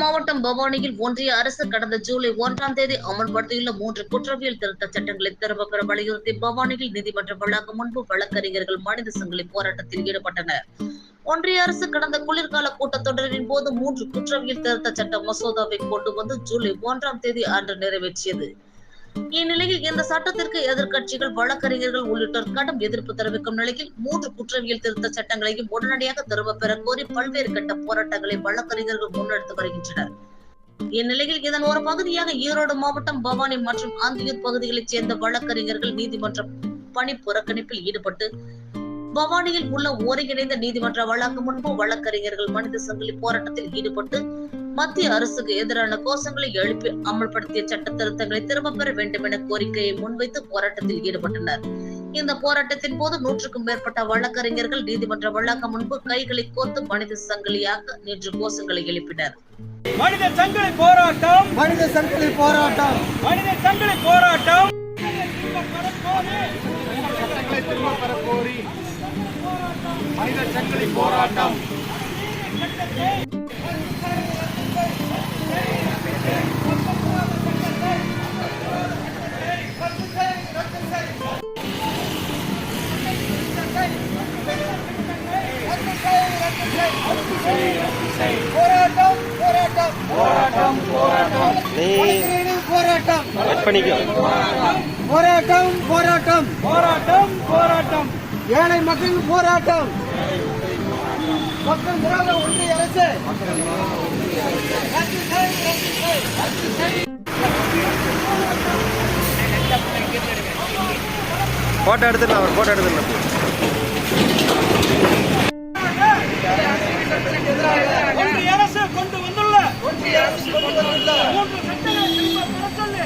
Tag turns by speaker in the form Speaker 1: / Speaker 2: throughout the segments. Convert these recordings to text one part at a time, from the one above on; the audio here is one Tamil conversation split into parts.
Speaker 1: மாவட்டம் பவானியில் ஒன்றிய அரசு கடந்த ஜூலை ஒன்றாம் தேதி அமல்படுத்தியுள்ள மூன்று குற்றவியல் திருத்த சட்டங்களை திரும்பப் பெற வலியுறுத்தி பவானியில் நீதிமன்ற வளாகம் முன்பு வழக்கறிஞர்கள் மனித சங்கிலி போராட்டத்தில் ஈடுபட்டனர். ஒன்றிய அரசு கடந்த குளிர்கால கூட்டத்தொடரின் போது மூன்று குற்றவியல் திருத்த சட்ட மசோதாவை கொண்டு வந்து ஜூலை ஒன்றாம் தேதி அன்று நிறைவேற்றியது. இந்நிலையில் இந்த சட்டத்திற்கு எதிர்கட்சிகள் வழக்கறிஞர்கள் உள்ளிட்டோர் கடும் எதிர்ப்பு தெரிவிக்கும் நிலையில் மூன்று குற்றவியல் திருத்த சட்டங்களையும் உடனடியாக திரும்பப் பெற கோரி பல்வேறு கட்ட போராட்டங்களை வழக்கறிஞர்கள் முன்னெடுத்து வருகின்றனர். இந்நிலையில் இதன் ஒரு பகுதியாக ஈரோடு மாவட்டம் பவானி மற்றும் அந்தியூர் பகுதிகளைச் சேர்ந்த வழக்கறிஞர்கள் நீதிமன்றம் பணி புறக்கணிப்பில் ஈடுபட்டு பவானியில் உள்ள ஒருங்கிணைந்த நீதிமன்ற வளாகம் முன்பு வழக்கறிஞர்கள் மனித சங்கிலி போராட்டத்தில் ஈடுபட்டு மத்திய அரசுக்கு எதிரான கோஷங்களை எழுப்பி அமல்படுத்திய சட்ட திருத்தங்களை திரும்பப் பெற வேண்டும் என கோரிக்கையை முன்வைத்து போராட்டத்தில் ஈடுபட்டனர். இந்த போராட்டத்தின் போது நூற்றுக்கும் மேற்பட்ட வழக்கறிஞர்கள் நீதிமன்ற வளாகம் முன்பு கைகளை கோர்த்து மனித சங்கிலியாக நின்று கோஷங்களை எழுப்பினர்.
Speaker 2: மனித சங்கிலி போராட்டம்!
Speaker 3: மனித சங்கிலி போராட்டம்!
Speaker 2: மனித சங்கிலி போராட்டம்!
Speaker 3: மனித சங்கிலி போராட்டம் போராட்டம். போராட்டம் போராட்டம் போராட்டம் போராட்டம் போராட்டம். போராட்டம்
Speaker 2: போராட்டம்.
Speaker 3: ஏழை மக்கள் போராட்டம். மக்கள் விரோத ஒன்றிய அரசு.
Speaker 4: போட்டோ எடுத்துடலாம் அவர் போட்டோ எடுத்துடலாம்
Speaker 2: ஒன்றிய அரசு கொண்டு வந்துள்ள. மூன்று சட்டங்களை திரும்ப பெற சொல்லி.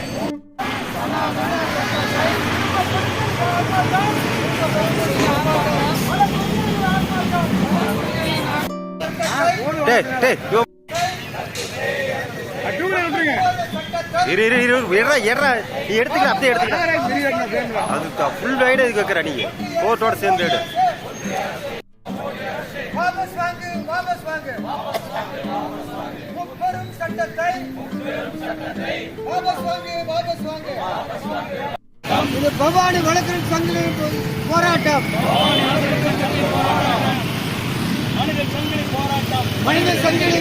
Speaker 4: டேய் டேய் யோ. இரு இரு இரு. விடுறா ஏறா நீ அப்படியே அது ஃபுல் ரைடு இதுக்கு வைக்கிற நீ? கோர்ட்டோட சேர்ந்து எடு.
Speaker 3: வாபஸ் வாங்கு வாபஸ் வாங்கு. முப்பெரும் சட்டத்தை. வாபஸ் வாங்கு வாபஸ் வாங்கு. இது பவானி வழக்கறிஞர் சங்கிலி போராட்டம்.
Speaker 2: மனித சங்கிலி